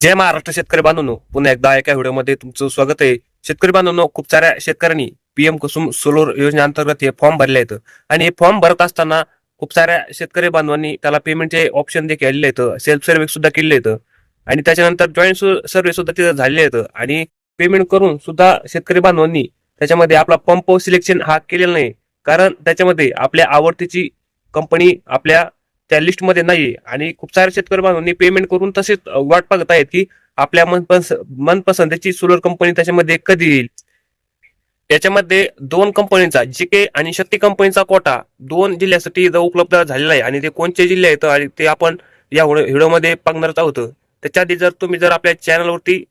जय महाराष्ट्र शेतकरी बांधवनो. पुन्हा एकदा एका व्हिडिओमध्ये तुमचं स्वागत आहे. शेतकरी बांधवांनो खूप साऱ्या शेतकऱ्यांनी पीएम कुसुम सोलर योजनेअंतर्गत हे फॉर्म भरले आहेत. आणि हे फॉर्म भरत असताना खूप साऱ्या शेतकरी बांधवांनी त्याला पेमेंटचे ऑप्शन देखील आलेले आहेत. सेल्फ सर्व्हिस सुद्धा केलेले आहेत. आणि त्याच्यानंतर जॉईंट सर्व्हिस सुद्धा तिथे झालेले आहेत. आणि पेमेंट करून सुद्धा शेतकरी बांधवांनी त्याच्यामध्ये आपला पंप सिलेक्शन हा केलेला नाही. कारण त्याच्यामध्ये आपल्या आवडतीची कंपनी आपल्या त्या लिस्टमध्ये नाही आणि खूप सारे शेतकरी बांधवांनी पेमेंट करून तसेच वाट पाहत आहेत की आपल्या मनपस मनपसंतीची सोलर कंपनी त्याच्यामध्ये कधी येईल? याच्यामध्ये दोन कंपनीचा जीके आणि शक्ती कंपनीचा कोटा दोन जिल्ह्यासाठी उपलब्ध झालेला आहे. आणि ते कोणते जिल्हे आहेत आणि ते आपण या व्हिडिओमध्ये पाहणारच आहोत. त्याच्या आधी जर तुम्ही जर आपल्या चॅनलवरती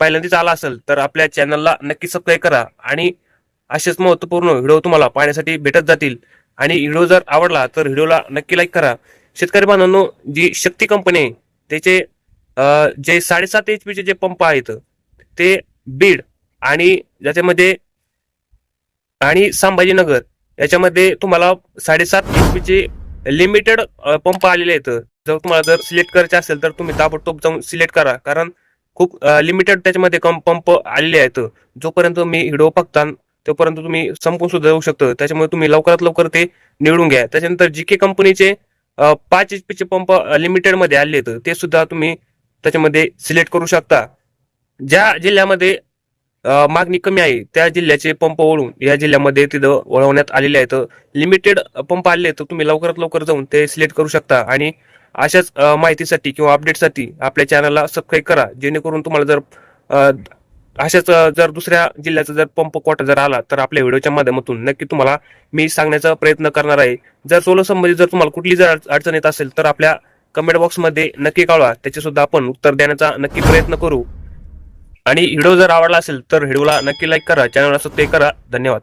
पहिल्यांदाच आला असेल तर आपल्या चॅनलला नक्की सबस्क्राईब करा. आणि असेच महत्त्वपूर्ण व्हिडिओ तुम्हाला पाहण्यासाठी भेटत जातील. आणि व्हिडिओ जर आवडला तर व्हिडिओला नक्की लाईक करा. शेतकरी बांधवांनो जी शक्ती कंपनी आहे त्याचे जे साडेसात एच चे जे पंप आहेत ते बीड आणि ज्याच्यामध्ये आणि संभाजीनगर याच्यामध्ये तुम्हाला साडेसात एच चे लिमिटेड पंप आलेले आहेत. जर तुम्हाला जर सिलेक्ट करायचे असेल तर तुम्ही ताबडतोब जाऊन सिलेक्ट करा. कारण खूप लिमिटेड त्याच्यामध्ये कम पंप आलेले आहेत. जोपर्यंत मी व्हिडिओ बघता तोपर्यंत तुम्ही संपून सुद्धा जाऊ शकतो. त्याच्यामुळे तुम्ही लवकरात लवकर ते निवडून घ्या. त्याच्यानंतर जी के कंपनीचे पाच एच चे पंप लिमिटेडमध्ये आले आहेत. ते सुद्धा तुम्ही त्याच्यामध्ये सिलेक्ट करू शकता. ज्या जिल्ह्यामध्ये मागणी कमी आहे त्या जिल्ह्याचे पंप वळून या जिल्ह्यामध्ये तिथं वळवण्यात आलेले आहेत. लिमिटेड पंप आले तर तुम्ही लवकरात लवकर जाऊन ते सिलेक्ट करू शकता. आणि अशाच माहितीसाठी किंवा अपडेटसाठी आपल्या चॅनलला सबस्क्राईब करा जेणेकरून तुम्हाला जर अशाच जर दुसऱ्या जिल्ह्याचा जर पंप कोटा जर आला तर आपल्या व्हिडिओच्या माध्यमातून नक्की तुम्हाला मी सांगण्याचा प्रयत्न करणार आहे. जर सोलर संबंधित जर तुम्हाला कुठली जर अडचण येत असेल तर आपल्या कमेंट बॉक्समध्ये नक्की कळवा. त्याचे सुद्धा आपण उत्तर देण्याचा नक्की प्रयत्न करू. आणि व्हिडिओ जर आवडला असेल तर व्हिडिओला नक्की लाईक करा चॅनलला सबस्क्राईब करा. धन्यवाद.